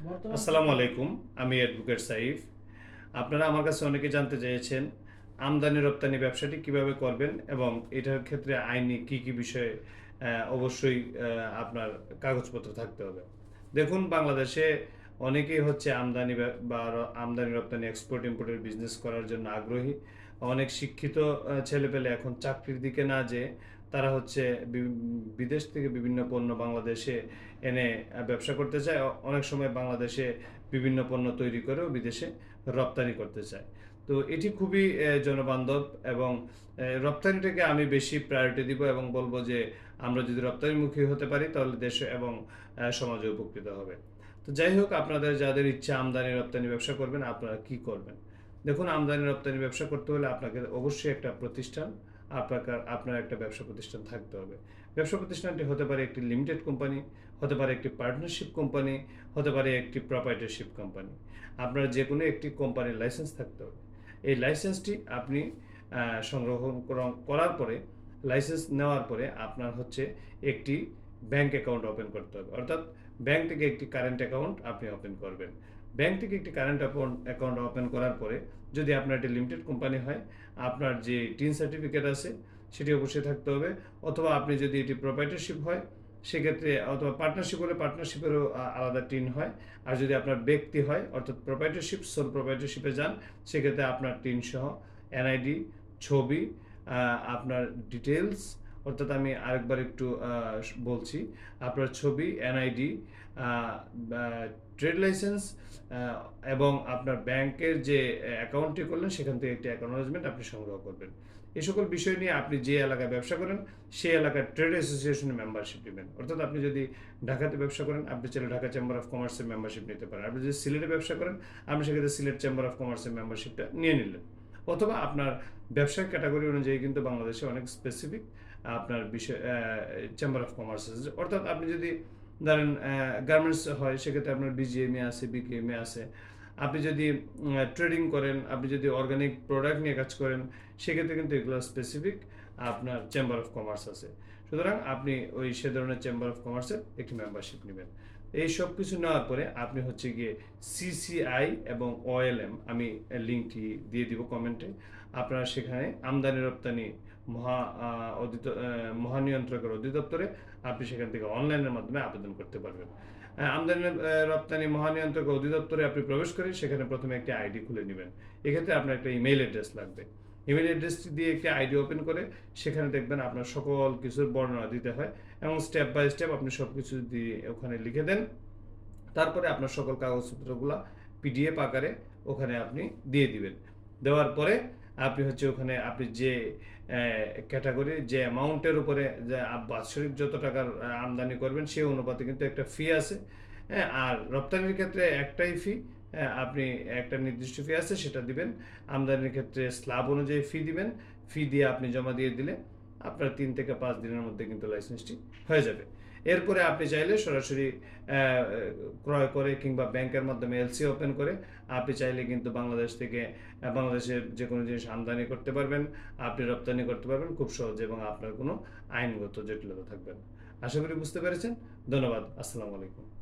আসসালামু আলাইকুম, আমি অ্যাডভোকেট সাইফ। আপনারা আমার কাছে অনেকে জানতে চেয়েছেন, আমদানি রপ্তানি ব্যবসাটি কীভাবে করবেন এবং এটার ক্ষেত্রে আইনি কি কি বিষয়ে অবশ্যই আপনার কাগজপত্র থাকতে হবে। দেখুন, বাংলাদেশে অনেকেই হচ্ছে আমদানি বা আমদানি রপ্তানি এক্সপোর্ট ইম্পোর্টের বিজনেস করার জন্য আগ্রহী। অনেক শিক্ষিত ছেলেপেলে এখন চাকরির দিকে না যে তারা হচ্ছে বিদেশ থেকে বিভিন্ন পণ্য বাংলাদেশে এনে ব্যবসা করতে চায়। অনেক সময় বাংলাদেশে বিভিন্ন পণ্য তৈরি করেও বিদেশে রপ্তানি করতে চায়। তো এটি খুবই জনবান্ধব এবং রপ্তানিটাকে আমি বেশি প্রায়োরিটি দিব এবং বলব যে, আমরা যদি রপ্তানিমুখী হতে পারি তাহলে দেশ এবং সমাজে উপকৃত হবে। তো যাই হোক, আপনাদের যাদের ইচ্ছা আমদানি রপ্তানি ব্যবসা করবেন, আপনারা কি করবেন? দেখুন, আমদানি রপ্তানি ব্যবসা করতে হলে আপনাকে অবশ্যই একটা প্রতিষ্ঠান আপনার আপনার একটা ব্যবসা প্রতিষ্ঠান থাকতে হবে। ব্যবসা প্রতিষ্ঠানটি হতে পারে একটি লিমিটেড কোম্পানি হতে পারে একটি পার্টনারশিপ কোম্পানি হতে পারে একটি প্রপার্টারশিপ কোম্পানি আপনার যে কোনো একটি কোম্পানির লাইসেন্স থাকতে হবে। এই লাইসেন্সটি আপনি আহ, সংগ্রহণ করার পরে লাইসেন্স নেওয়ার পরে আপনার হচ্ছে একটি ব্যাংক অ্যাকাউন্ট ওপেন করতে হবে। অর্থাৎ ব্যাংক থেকে একটি কারেন্ট অ্যাকাউন্ট আপনি ওপেন করবেন। ব্যাংক থেকে একটি কারেন্ট অ্যাকাউন্ট ওপেন করার পরে যদি আপনার একটি লিমিটেড কোম্পানি হয়, আপনার যে টিন সার্টিফিকেট আছে, সেটি অবশ্যই থাকতে হবে। অথবা আপনি যদি এটি প্রপার্টারশিপ হয়, সেক্ষেত্রে অথবা পার্টনারশিপ হলে পার্টনারশিপেরও আলাদা টিন হয়। আর যদি আপনার ব্যক্তি হয়, অর্থাৎ প্রপার্টারশিপ সোল প্রপার্টারশিপে যান, সেক্ষেত্রে আপনার টিন সহ এনআইডি ছবি আপনার ডিটেলস অর্থাৎ আমি আরেকবার একটু বলছি। আপনার ছবি এনআইডি ট্রেড লাইসেন্স এবং আপনার ব্যাংকের যে অ্যাকাউন্টটি করলেন, সেখান থেকে একটি অ্যাকনোলেজমেন্ট আপনি সংগ্রহ করবেন। এই সকল বিষয় নিয়ে আপনি যে এলাকায় ব্যবসা করেন, সেই এলাকার ট্রেড অ্যাসোসিয়েশনের মেম্বারশিপ নেবেন। অর্থাৎ আপনি যদি ঢাকাতে ব্যবসা করেন, আপনি চাইলে ঢাকা চেম্বার অফ কমার্সের মেম্বারশিপ নিতে পারেন। আপনি যদি সিলেটে ব্যবসা করেন, আপনি সেক্ষেত্রে সিলেট চেম্বার অফ কমার্সের মেম্বারশিপটা নিয়ে নিলেন। অথবা আপনার ব্যবসার ক্যাটাগরি অনুযায়ী কিন্তু বাংলাদেশে অনেক স্পেসিফিক আপনার বিষয় চেম্বার অফ কমার্স আছে। অর্থাৎ আপনি যদি ধরেন গার্মেন্টস হয়, সেক্ষেত্রে আপনার বিজিএমএ আছে বিকেএমএ আছে। আপনি যদি ট্রেডিং করেন, আপনি যদি অর্গানিক প্রোডাক্ট নিয়ে কাজ করেন, সেক্ষেত্রে কিন্তু এগুলো স্পেসিফিক আপনার চেম্বার অফ কমার্স আছে। সুতরাং আপনি ওই সে ধরনের চেম্বার অফ কমার্সের একটি মেম্বারশিপ নেবেন। এই সব কিছু নেওয়ার পরে আপনি হচ্ছে গিয়ে সিসিআই এবং ওএলএম আমি লিঙ্কটি দিয়ে দিব কমেন্টে আপনারা সেখানে আমদানি রপ্তানি মহা অধিত মহানিয়ন্ত্রকের অধিদপ্তরে আপনি সেখান থেকে অনলাইনের মাধ্যমে আবেদন করতে পারবেন। আমদানি রপ্তানি মহানিয়ন্ত্রক অধিদপ্তরে আপনি প্রবেশ করে সেখানে প্রথমে একটি আইডি খুলে নেবেন। এক্ষেত্রে আপনার একটা ইমেল অ্যাড্রেস লাগবে। ইমেল অ্যাড্রেসটি দিয়ে একটি আইডি ওপেন করে, সেখানে দেখবেন আপনার সকল কিছুর বর্ণনা দিতে হয় এবং স্টেপ বাই স্টেপ আপনি সব কিছু দিয়ে ওখানে লিখে দেন। তারপরে আপনার সকল কাগজপত্রগুলো পিডিএফ আকারে ওখানে আপনি দিয়ে দিবেন। দেওয়ার পরে আপনি হচ্ছে ওখানে আপনি যে ক্যাটাগরি যে অ্যামাউন্টের উপরে যে বাৎসরিক যত টাকার আমদানি করবেন সেই অনুপাতে কিন্তু একটা ফি আছে। হ্যাঁ আর রপ্তানির ক্ষেত্রে একটাই ফি আপনি একটা নির্দিষ্ট ফি আছে, সেটা দিবেন। আমদানির ক্ষেত্রে স্ল্যাব অনুযায়ী ফি দিবেন। ফি দিয়ে আপনি জমা দিয়ে দিলে আপনার তিন থেকে পাঁচ দিনের মধ্যে কিন্তু লাইসেন্সটি হয়ে যাবে। এরপরে আপনি চাইলে সরাসরি ক্রয় করে কিংবা ব্যাংকের মাধ্যমে এলসি ওপেন করে আপনি চাইলে কিন্তু বাংলাদেশ থেকে বাংলাদেশের যে কোনো জিনিস আমদানি করতে পারবেন, আপনি রপ্তানি করতে পারবেন খুব সহজে এবং আপনার কোনো আইনগত জটিলতা থাকবে না। আশা করি বুঝতে পেরেছেন। ধন্যবাদ। আসসালামু আলাইকুম।